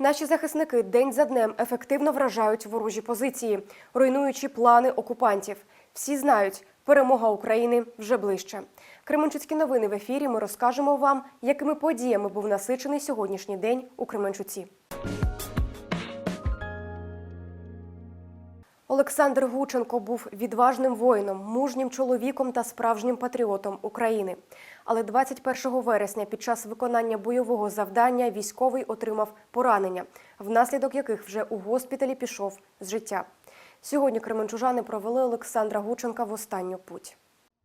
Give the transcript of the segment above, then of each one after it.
Наші захисники день за днем ефективно вражають ворожі позиції, руйнуючи плани окупантів. Всі знають, перемога України вже ближче. Кременчуцькі новини в ефірі. Ми розкажемо вам, якими подіями був насичений сьогоднішній день у Кременчуці. Олександр Гученко був відважним воїном, мужнім чоловіком та справжнім патріотом України. Але 21 вересня під час виконання бойового завдання військовий отримав поранення, внаслідок яких вже у госпіталі пішов з життя. Сьогодні кременчужани провели Олександра Гученка в останню путь.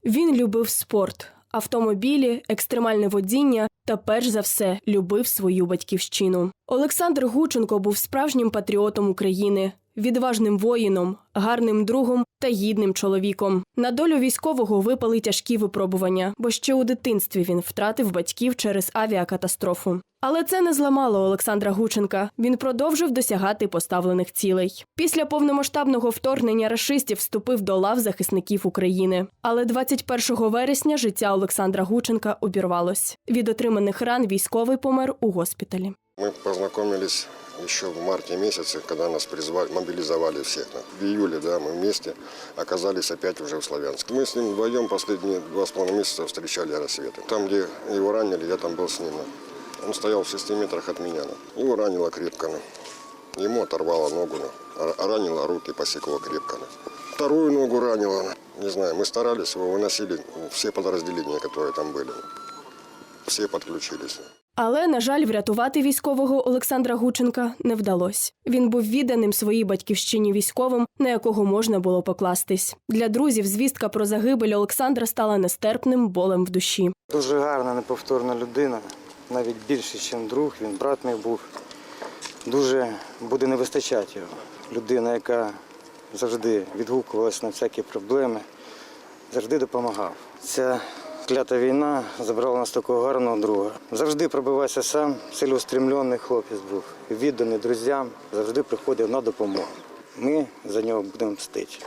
Він любив спорт, автомобілі, екстремальне водіння та, перш за все, любив свою батьківщину. Олександр Гученко був справжнім патріотом України, відважним воїном, гарним другом та гідним чоловіком. На долю військового випали тяжкі випробування, бо ще у дитинстві він втратив батьків через авіакатастрофу. Але це не зламало Олександра Гученка. Він продовжив досягати поставлених цілей. Після повномасштабного вторгнення рашистів вступив до лав захисників України. Але 21 вересня життя Олександра Гученка обірвалось. Від отриманих ран військовий помер у госпіталі. Мы познакомились еще в марте месяце, когда нас призвали, мобилизовали всех. В июле, да, мы вместе оказались опять уже в Славянске. Мы с ним вдвоем последние два с половиной месяца встречали рассветы. Там, где его ранили, я там был с ним. Он стоял в шести метрах от меня. Его ранило крепко. ну. Ему оторвало ногу, ну, а ранило руки, посекло крепко. ну. Вторую ногу ранило. ну. Не знаю, мы старались, его выносили, ну, все подразделения, которые там были. Все подключились. Але, на жаль, врятувати військового Олександра Гученка не вдалося. Він був відданим своїй батьківщині військовим, на якого можна було покластись. Для друзів звістка про загибель Олександра стала нестерпним болем в душі. Дуже гарна, неповторна людина, навіть більше, ніж друг. Він брат мій був. Дуже буде не вистачати його. Людина, яка завжди відгукувалася на всякі проблеми, завжди допомагав. Ця клята війна забрала нас такого гарного друга. Завжди пробивався сам, цілеустремлений хлопець був, відданий друзям, завжди приходив на допомогу. Ми за нього будемо мстити.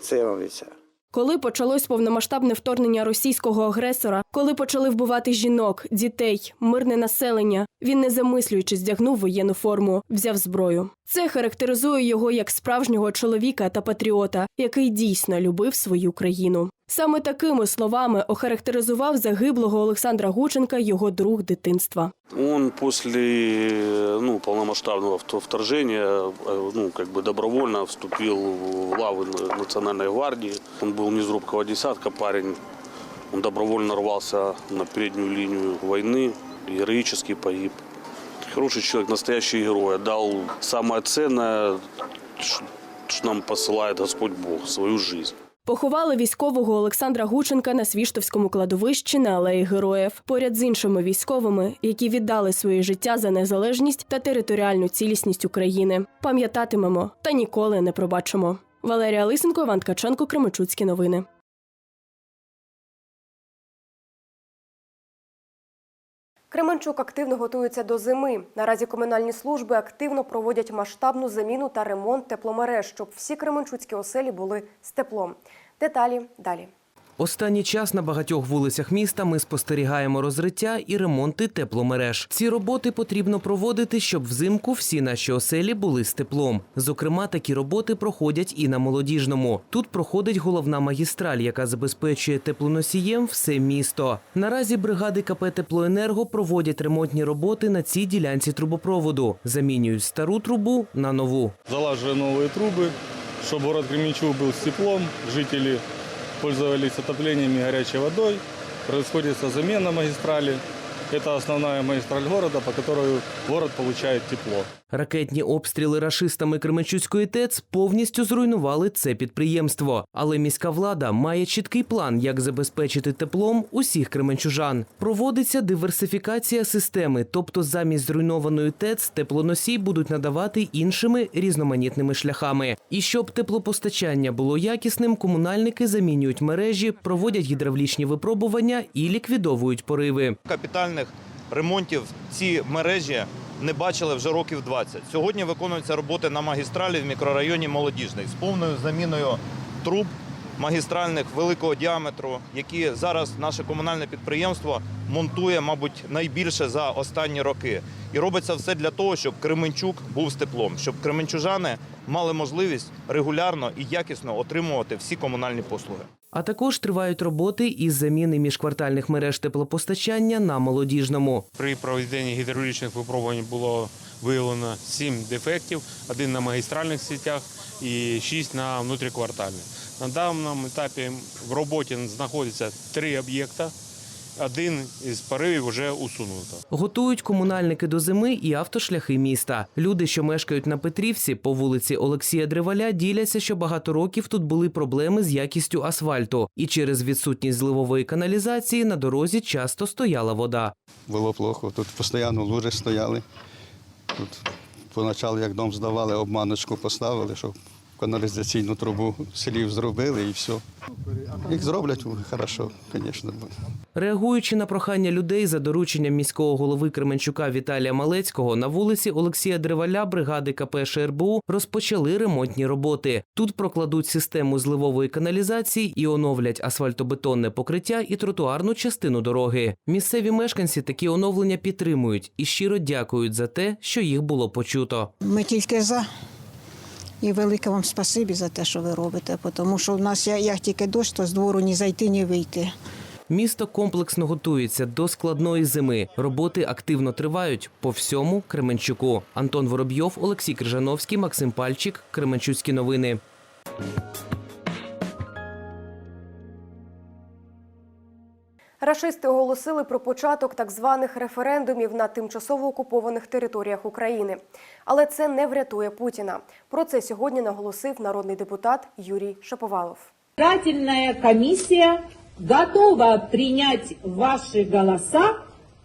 Це я вам обіцяю. Коли почалось повномасштабне вторгнення російського агресора, коли почали вбивати жінок, дітей, мирне населення, він не замислюючись здягнув воєнну форму, взяв зброю. Це характеризує його як справжнього чоловіка та патріота, який дійсно любив свою країну. Саме такими словами охарактеризував загиблого Олександра Гученка його друг дитинства. Он после ну, полномасштабного вт- вторжения э, ну, как бы добровольно вступил в лавы на- Национальной гвардии. Он был не из робкого десятка парень. Он добровольно рвался на переднюю линию войны, героически погиб. Хороший человек, настоящий герой. Отдал самое ценное, что нам посылает Господь Бог, свою жизнь. Поховали військового Олександра Гученка на Свіштовському кладовищі на алеї Героїв, поряд з іншими військовими, які віддали своє життя за незалежність та територіальну цілісність України. Пам'ятатимемо та ніколи не пробачимо. Валерія Лисенко, Іван Ткаченко, Кременчуцькі новини. Кременчук активно готується до зими. Наразі комунальні служби активно проводять масштабну заміну та ремонт тепломереж, щоб всі кременчуцькі оселі були з теплом. Деталі далі. Останній час на багатьох вулицях міста ми спостерігаємо розриття і ремонти тепломереж. Ці роботи потрібно проводити, щоб взимку всі наші оселі були з теплом. Зокрема, такі роботи проходять і на молодіжному. Тут проходить головна магістраль, яка забезпечує теплоносієм все місто. Наразі бригади КП Теплоенерго проводять ремонтні роботи на цій ділянці трубопроводу. Замінюють стару трубу на нову. Залаживаем новые трубы, чтобы город Кременчуг был с теплом, жители пользовались отоплением и горячей водой. Происходит замена магистрали. Это основная магистраль города, по которой город получает тепло. Ракетні обстріли рашистами Кременчуцької ТЕЦ повністю зруйнували це підприємство. Але міська влада має чіткий план, як забезпечити теплом усіх кременчужан. Проводиться диверсифікація системи, тобто замість зруйнованої ТЕЦ теплоносій будуть надавати іншими різноманітними шляхами. І щоб теплопостачання було якісним, комунальники замінюють мережі, проводять гідравлічні випробування і ліквідовують пориви. капітальних ремонтів ці мережі не бачили вже років 20. Сьогодні виконуються роботи на магістралі в мікрорайоні Молодіжний з повною заміною труб магістральних великого діаметру, які зараз наше комунальне підприємство монтує, мабуть, найбільше за останні роки. І робиться все для того, щоб Кременчук був з теплом, щоб кременчужани мали можливість регулярно і якісно отримувати всі комунальні послуги. А також тривають роботи із заміни міжквартальних мереж теплопостачання на молодіжному. При проведенні гідравлічних випробувань було виявлено сім дефектів, один на магістральних сітях і шість на внутріквартальних. На даному етапі в роботі знаходяться три об'єкта. Один із поривів вже усунуто. Готують комунальники до зими і автошляхи міста. Люди, що мешкають на Петрівці по вулиці Олексія Древаля, діляться, що багато років тут були проблеми з якістю асфальту, і через відсутність зливової каналізації на дорозі часто стояла вода. було плохо. Тут постійно лужи стояли. Тут поначалу, як дом здавали, обманочку поставили, щоб каналізаційну трубу слів зробили і все. Їх зроблять хорошо, звісно. Реагуючи на прохання людей за дорученням міського голови Кременчука Віталія Малецького, на вулиці Олексія Древаля бригади КП ШРБУ розпочали ремонтні роботи. Тут прокладуть систему зливової каналізації і оновлять асфальтобетонне покриття і тротуарну частину дороги. Місцеві мешканці такі оновлення підтримують і щиро дякують за те, що їх було почуто. Ми тільки за. І велике вам спасибі за те, що ви робите, тому що в нас як, як тільки дощ, то з двору ні зайти, ні вийти. Місто комплексно готується до складної зими. Роботи активно тривають по всьому Кременчуку. Антон Воробйов, Олексій Крижановський, Максим Пальчик. Кременчуцькі новини. Рашисти оголосили про початок так званих референдумів на тимчасово окупованих територіях України. Але це не врятує Путіна. Про це сьогодні наголосив народний депутат Юрій Шаповалов. Рательна комісія готова прийняти ваші голоса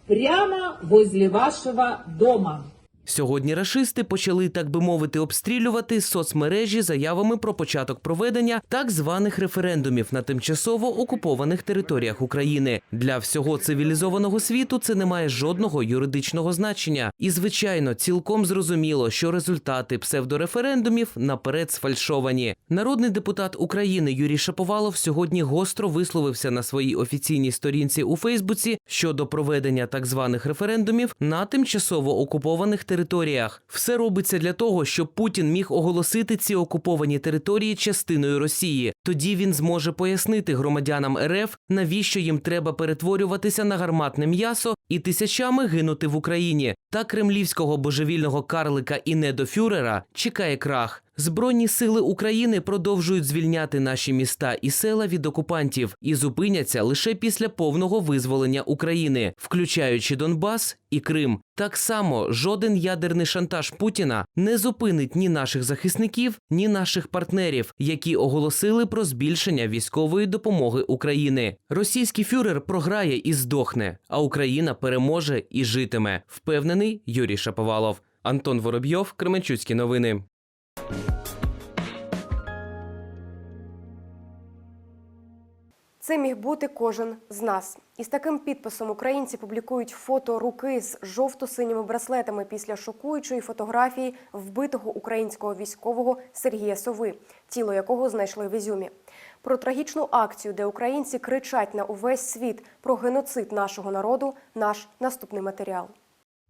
прямо возле вашого дома. Сьогодні рашисти почали, так би мовити, обстрілювати соцмережі заявами про початок проведення так званих референдумів на тимчасово окупованих територіях України. Для всього цивілізованого світу це не має жодного юридичного значення. І, звичайно, цілком зрозуміло, що результати псевдореферендумів наперед сфальшовані. Народний депутат України Юрій Шаповалов сьогодні гостро висловився на своїй офіційній сторінці у Фейсбуці щодо проведення так званих референдумів на тимчасово окупованих територіях. Все робиться для того, щоб Путін міг оголосити ці окуповані території частиною Росії. Тоді він зможе пояснити громадянам РФ, навіщо їм треба перетворюватися на гарматне м'ясо і тисячами гинути в Україні. Та кремлівського божевільного карлика і недофюрера чекає крах. Збройні сили України продовжують звільняти наші міста і села від окупантів і зупиняться лише після повного визволення України, включаючи Донбас і Крим. Так само жоден ядерний шантаж Путіна не зупинить ні наших захисників, ні наших партнерів, які оголосили про збільшення військової допомоги України. Російський фюрер програє і здохне, а Україна переможе і житиме. Впевнений Юрій Шаповалов. Антон Воробйов, Кременчуцькі новини. Це міг бути кожен з нас. Із таким підписом українці публікують фото руки з жовто-синіми браслетами після шокуючої фотографії вбитого українського військового Сергія Сови, тіло якого знайшли в Ізюмі. Про трагічну акцію, де українці кричать на увесь світ про геноцид нашого народу, наш наступний матеріал.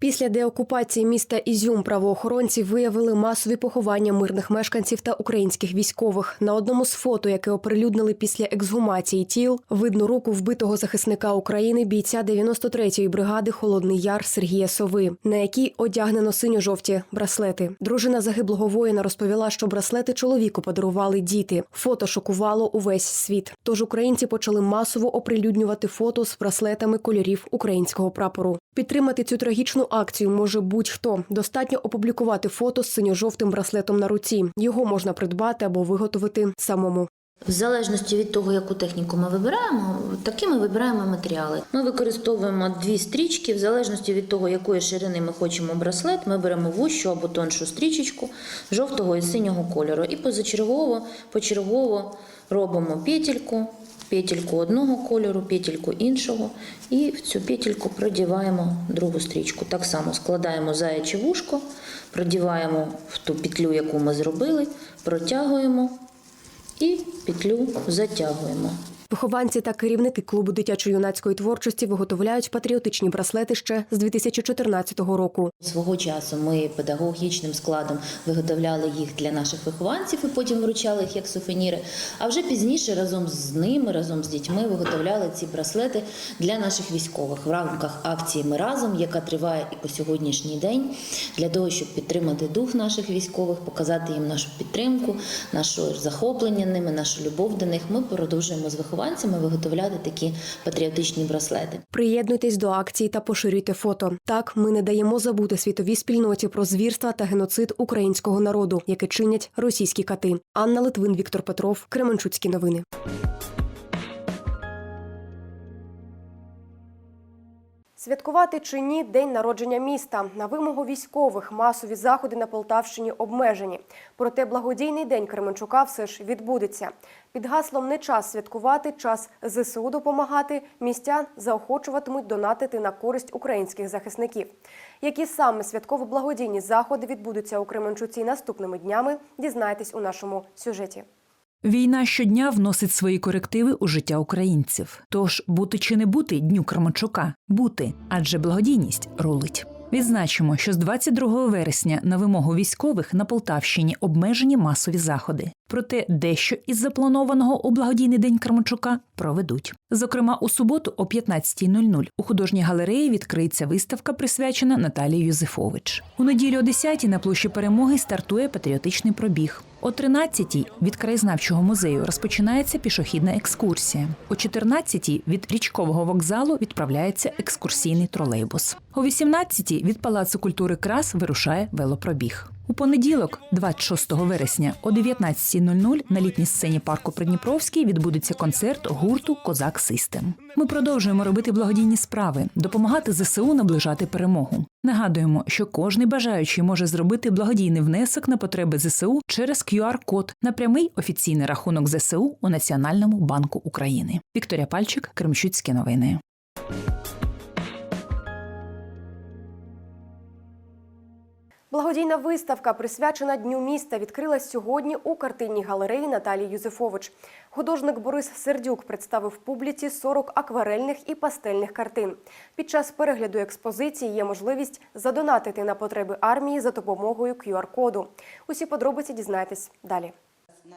Після деокупації міста Ізюм правоохоронці виявили масові поховання мирних мешканців та українських військових. На одному з фото, яке оприлюднили після ексгумації тіл, видно руку вбитого захисника України бійця 93-ї бригади Холодний Яр Сергія Сови, на якій одягнено синьо-жовті браслети. Дружина загиблого воїна розповіла, що браслети чоловіку подарували діти. Фото шокувало увесь світ. Тож українці почали масово оприлюднювати фото з браслетами кольорів українського прапору. Підтримати цю трагічну акцію може будь-хто. Достатньо опублікувати фото з синьо-жовтим браслетом на руці. Його можна придбати або виготовити самому. В залежності від того, яку техніку ми вибираємо, такі ми вибираємо матеріали. Ми використовуємо дві стрічки, в залежності від того, якої ширини ми хочемо браслет, ми беремо вущу або тоншу стрічечку жовтого і синього кольору. І позачергово, почергово робимо петельку, петельку одного кольору, петельку іншого, і в цю петельку продіваємо другу стрічку. Так само складаємо заяче вушко, продіваємо в ту петлю, яку ми зробили, протягуємо. і петлю затягуємо. Вихованці та керівники клубу дитячо-юнацької творчості виготовляють патріотичні браслети ще з 2014 року. Свого часу ми педагогічним складом виготовляли їх для наших вихованців і потім вручали їх як сувеніри. А вже пізніше разом з ними, разом з дітьми виготовляли ці браслети для наших військових в рамках акції Ми разом, яка триває і по сьогоднішній день, для того, щоб підтримати дух наших військових, показати їм нашу підтримку, наше захоплення ними, нашу любов до них. Ми продовжуємо з вихованцями виготовляти такі патріотичні браслети. Приєднуйтесь до акції та поширюйте фото. Так ми не даємо забути світовій спільноті про звірства та геноцид українського народу, яке чинять російські кати. Анна Литвин, Віктор Петров, Кременчуцькі новини. Святкувати чи ні день народження міста на вимогу військових масові заходи на Полтавщині обмежені. Проте благодійний день Кременчука все ж відбудеться. Під гаслом не час святкувати, час ЗСУ допомагати. Містян заохочуватимуть донатити на користь українських захисників. Які саме святково-благодійні заходи відбудуться у Кременчуці наступними днями? Дізнайтесь у нашому сюжеті. Війна щодня вносить свої корективи у життя українців. Тож бути чи не бути дню Кременчука бути, адже благодійність рулить. Відзначимо, що з 22 вересня на вимогу військових на Полтавщині обмежені масові заходи. Проте дещо із запланованого у благодійний день Кармачука проведуть. Зокрема, у суботу о 15.00 у художній галереї відкриється виставка, присвячена Наталії Юзефович. У неділю о 10 на площі перемоги стартує патріотичний пробіг. О 13-й від краєзнавчого музею розпочинається пішохідна екскурсія. О 14-й від річкового вокзалу відправляється екскурсійний тролейбус. О 18-й від Палацу культури крас вирушає велопробіг. У понеділок, 26 вересня, о 19.00 на літній сцені парку Придніпровський відбудеться концерт гурту Козак Систем. Ми продовжуємо робити благодійні справи, допомагати ЗСУ наближати перемогу. Нагадуємо, що кожний бажаючий може зробити благодійний внесок на потреби ЗСУ через QR-код на прямий офіційний рахунок ЗСУ у Національному банку України. Вікторія Пальчик, Кремчуцькі новини. Благодійна виставка, присвячена Дню міста, відкрилась сьогодні у картинній галереї Наталії Юзефович. Художник Борис Сердюк представив публіці 40 акварельних і пастельних картин. Під час перегляду експозиції є можливість задонатити на потреби армії за допомогою QR-коду. Усі подробиці дізнайтесь далі.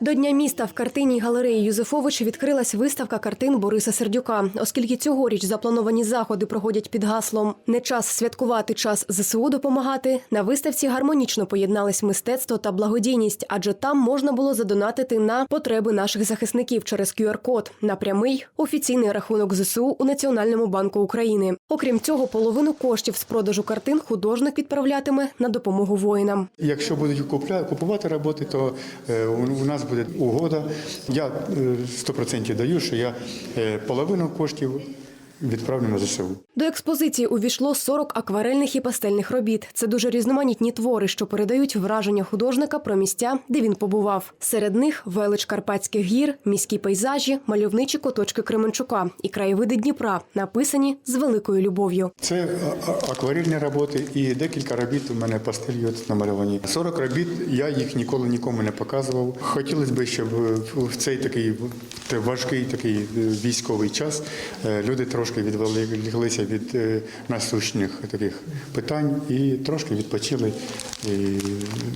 До Дня міста в картинній галереї Юзефович відкрилась виставка картин Бориса Сердюка. Оскільки цьогоріч заплановані заходи проходять під гаслом Не час святкувати, час ЗСУ допомагати. На виставці гармонічно поєднались мистецтво та благодійність, адже там можна було задонатити на потреби наших захисників через QR-код на прямий офіційний рахунок ЗСУ у Національному банку України. Окрім цього, половину коштів з продажу картин художник відправлятиме на допомогу воїнам. Якщо будуть купувати роботи, то е, у у нас буде угода. Я е, 100% даю, що я е, половину коштів відправлю на ЗСУ. До експозиції увійшло 40 акварельних і пастельних робіт. Це дуже різноманітні твори, що передають враження художника про місця, де він побував. Серед них велич Карпатських гір, міські пейзажі, мальовничі куточки Кременчука і краєвиди Дніпра, написані з великою любов'ю. Це акварельні роботи і декілька робіт у мене пастелью намальовані. 40 робіт, я їх ніколи нікому не показував. Хотілося б, щоб в цей такий важкий такий е, військовий час е, люди трошки відволіклися від е, насущних таких питань і трошки відпочили е,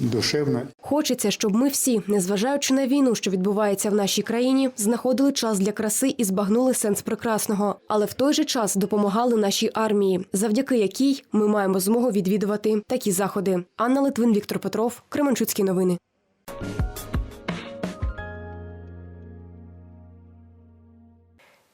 душевно. Хочеться, щоб ми всі, незважаючи на війну, що відбувається в нашій країні, знаходили час для краси і збагнули сенс прекрасного, але в той же час допомагали нашій армії, завдяки якій ми маємо змогу відвідувати такі заходи. Анна Литвин, Віктор Петров, Кременчуцькі новини.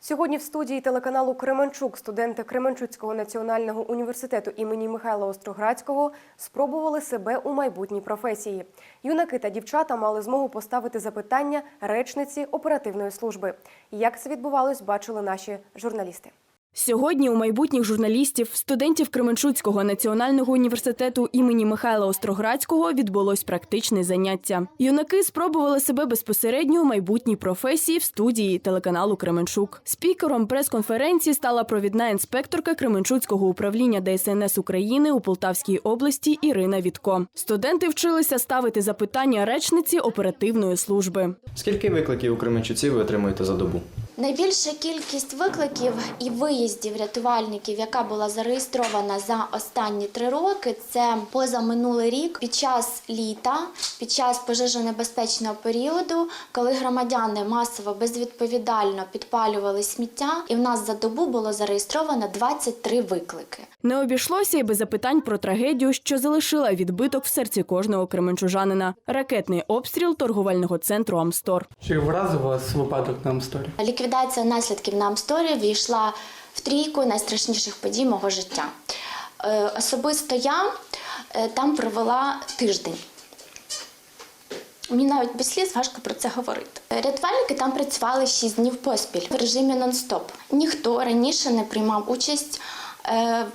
Сьогодні в студії телеканалу Кременчук студенти Кременчуцького національного університету імені Михайла Остроградського спробували себе у майбутній професії. Юнаки та дівчата мали змогу поставити запитання речниці оперативної служби. Як це відбувалось, бачили наші журналісти. Сьогодні у майбутніх журналістів, студентів Кременчуцького національного університету імені Михайла Остроградського відбулось практичне заняття. Юнаки спробували себе безпосередньо у майбутній професії в студії телеканалу Кременчук. Спікером прес-конференції стала провідна інспекторка Кременчуцького управління ДСНС України у Полтавській області Ірина Вітко. Студенти вчилися ставити запитання речниці оперативної служби. Скільки викликів у Кременчуці ви отримуєте за добу? Найбільша кількість викликів і виїздів рятувальників, яка була зареєстрована за останні три роки, це позаминулий рік під час літа, під час пожежонебезпечного періоду, коли громадяни масово безвідповідально підпалювали сміття, і в нас за добу було зареєстровано 23 виклики. Не обійшлося й без запитань про трагедію, що залишила відбиток в серці кожного кременчужанина – ракетний обстріл торговельного центру Амстор. Чи вразив вас випадок на Амсторі? Ліквідація наслідків на Амсторі війшла в трійку найстрашніших подій мого життя. Е, Особисто я е, там провела тиждень. Мені навіть без сліз важко про це говорити. Е, Рятувальники там працювали 6 днів поспіль в режимі нон-стоп. Ніхто раніше не приймав участь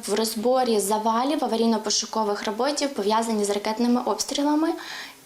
в розборі завалів аварійно-пошукових роботів, пов'язані з ракетними обстрілами,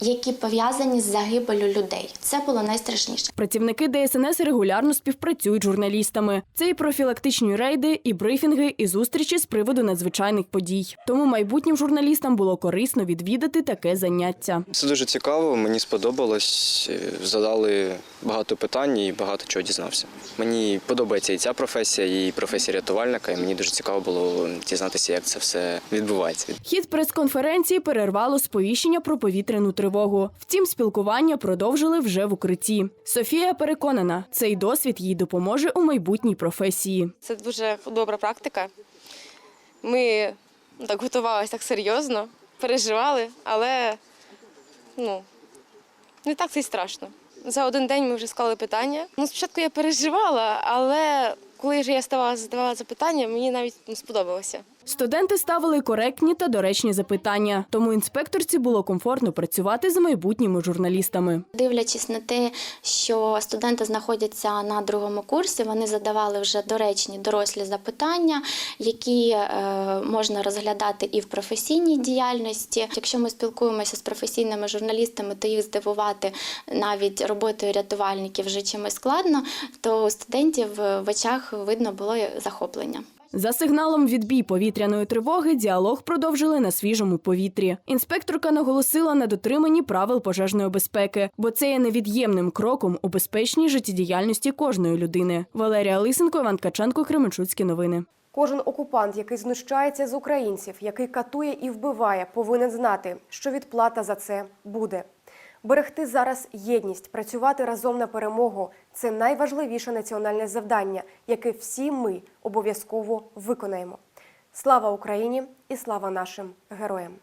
які пов'язані з загибелю людей. Це було найстрашніше. Працівники ДСНС регулярно співпрацюють з журналістами. Це і профілактичні рейди, і брифінги, і зустрічі з приводу надзвичайних подій. Тому майбутнім журналістам було корисно відвідати таке заняття. Це дуже цікаво, мені сподобалось. Е, Задали багато питань і багато чого дізнався. Мені подобається і ця професія, і професія рятувальника, і мені дуже цікаво було дізнатися, як це все відбувається. Хід прес-конференції перервало сповіщення про повітряну тривогу. Втім, спілкування продовжили вже в укритті. Софія переконана, цей досвід їй допоможе у майбутній професії. Це дуже добра практика. Ми так готувалися так серйозно, переживали, але ну, не так це й страшно. За один день ми вже склали питання. Ну, спочатку я переживала, але коли вже я ставала задавала запитання, мені навіть ну, сподобалося. Студенти ставили коректні та доречні запитання, тому інспекторці було комфортно працювати з майбутніми журналістами. Дивлячись на те, що студенти знаходяться на другому курсі, вони задавали вже доречні дорослі запитання, які е, можна розглядати і в професійній діяльності. Якщо ми спілкуємося з професійними журналістами, то їх здивувати навіть роботою рятувальників вже чимось складно, то у студентів в очах видно було захоплення. За сигналом відбій повітряної тривоги діалог продовжили на свіжому повітрі. Інспекторка наголосила на дотриманні правил пожежної безпеки, бо це є невід'ємним кроком у безпечній життєдіяльності кожної людини. Валерія Лисенко, Іван Ткаченко, Кременчуцькі новини. Кожен окупант, який знущається з українців, який катує і вбиває, повинен знати, що відплата за це буде. Берегти зараз єдність, працювати разом на перемогу це найважливіше національне завдання, яке всі ми обов'язково виконаємо. Слава Україні і слава нашим героям!